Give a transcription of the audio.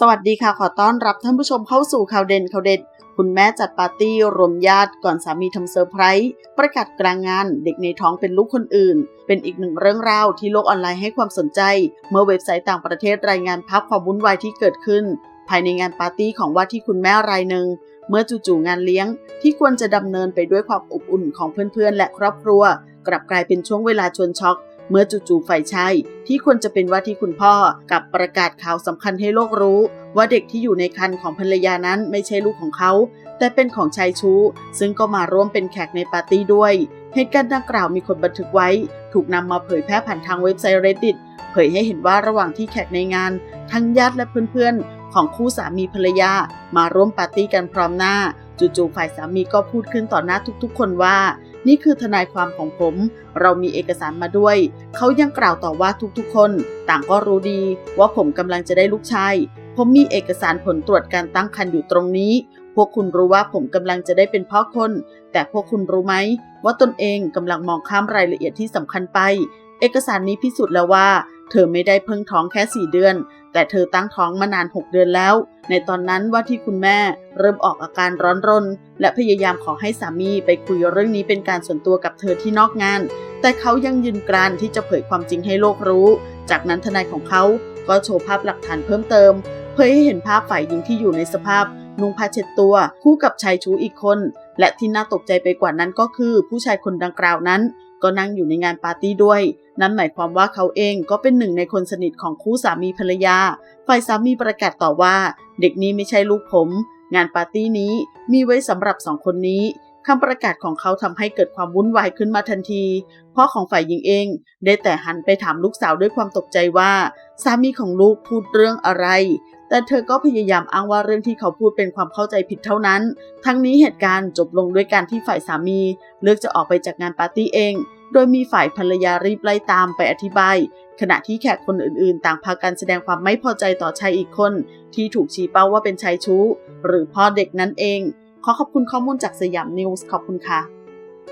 สวัสดีค่ะ ขอต้อนรับท่านผู้ชมเข้าสู่ข่าวเด่นข่าวเด็ด คุณแม่จัดปาร์ตี้รวมญาติก่อนสามีทำเซอร์ไพรส์ประกาศกลางงานเด็กในท้องเป็นลูกคนอื่น เป็นอีกหนึ่งเรื่องราวที่โลกออนไลน์ให้ความสนใจ เมื่อเว็บไซต์ต่างประเทศรายงานภาพความวุ่นวายที่เกิดขึ้น ภายในงานปาร์ตี้ของว่าที่คุณแม่รายหนึ่งเมื่อจู่ๆงานเลี้ยง ที่ควรจะดำเนินไปด้วยความอบอุ่นของเพื่อนๆ และครอบครัว กลับกลายเป็นช่วงเวลาชวนช็อก เมื่อจู่ๆฝ่ายชายที่ควรจะเป็นว่าที่คุณพ่อกับประกาศข่าวสำคัญให้โลกรู้ ว่าเด็กที่อยู่ในครรภ์ของภรรยานั้นไม่ใช่ลูกของเขา แต่เป็นของชายชู้ ซึ่งก็มาร่วมเป็นแขกในปาร์ตี้ด้วย เหตุการณ์ดังกล่าวมีคนบันทึกไว้ ถูกนำมาเผยแพร่ผ่านทางเว็บไซต์ Reddit เผยให้เห็นว่าระหว่างที่แขกในงาน ทั้งญาติและเพื่อนๆ ของคู่สามีภรรยา มาร่วมปาร์ตี้กันพร้อมหน้า จู่ๆฝ่ายสามีก็พูดขึ้นต่อหน้าทุกๆ คนว่า นี่คือทนายความของผม เรามีเอกสารมาด้วย เขายังกล่าวต่อว่าทุกๆ คน ต่างก็รู้ดีว่าผมกำลังจะได้ลูกชาย ผมมีเอกสารผลตรวจการตั้งครรภ์อยู่ตรงนี้ พวกคุณรู้ว่าผมกำลังจะได้เป็นพ่อคน แต่พวกคุณรู้ไหมว่าตนเองกำลังมองข้ามรายละเอียดที่สำคัญไป เอกสารนี้พิสูจน์แล้วว่า เธอไม่ได้เพิ่งท้องแค่ 4 เดือน แต่เธอตั้งท้องมานาน 6 เดือนแล้ว ในตอนนั้นว่าที่คุณแม่เริ่มออกอาการร้อนรน และพยายามขอให้สามีไปคุยเรื่องนี้เป็นการส่วนตัวกับเธอที่นอกงาน แต่เขายังยืนกรานที่จะเผยความจริงให้โลกรู้ จากนั้นทนายของเขาก็โชว์ภาพหลักฐานเพิ่มเติม เผยให้เห็นภาพฝ่ายหญิงที่อยู่ในสภาพนุ่งผ้าเช็ดตัว คู่กับชายชู้อีกคน และที่น่าตกใจไปกว่านั้นก็คือ ผู้ชายคนดังกล่าวนั้น ก็นั่งอยู่ในงานปาร์ตี้ด้วย นั่นหมายความว่าเขาเองก็เป็นหนึ่งในคนสนิทของคู่สามีภรรยา ฝ่ายสามีประกาศต่อว่า เด็กนี้ไม่ใช่ลูกผม งานปาร์ตี้นี้มีไว้สำหรับสองคนนี้คำประกาศของเขาทำให้เกิดความวุ่นวายขึ้นมาทันที พ่อของฝ่ายหญิงเอง ได้แต่หันไปถามลูกสาวด้วยความตกใจว่า สามีของลูกพูดเรื่องอะไร แต่เธอก็พยายามอ้างว่าเรื่องที่เขาพูดเป็นความเข้าใจผิดเท่านั้น ทั้งนี้เหตุการณ์จบลงด้วยการที่ฝ่ายสามี เลือกจะออกไปจากงานปาร์ตี้เอง โดยมีฝ่ายภรรยารีบไล่ตามไปอธิบาย ขณะที่แขกคนอื่นๆ ต่างพากันแสดงความไม่พอใจต่อชายอีกคน ที่ถูกชี้เป้าว่าเป็นชายชู้ หรือพ่อเด็กนั่นเอง ขอขอบคุณข้อมูลจากสยามนิวส์ขอบคุณค่ะ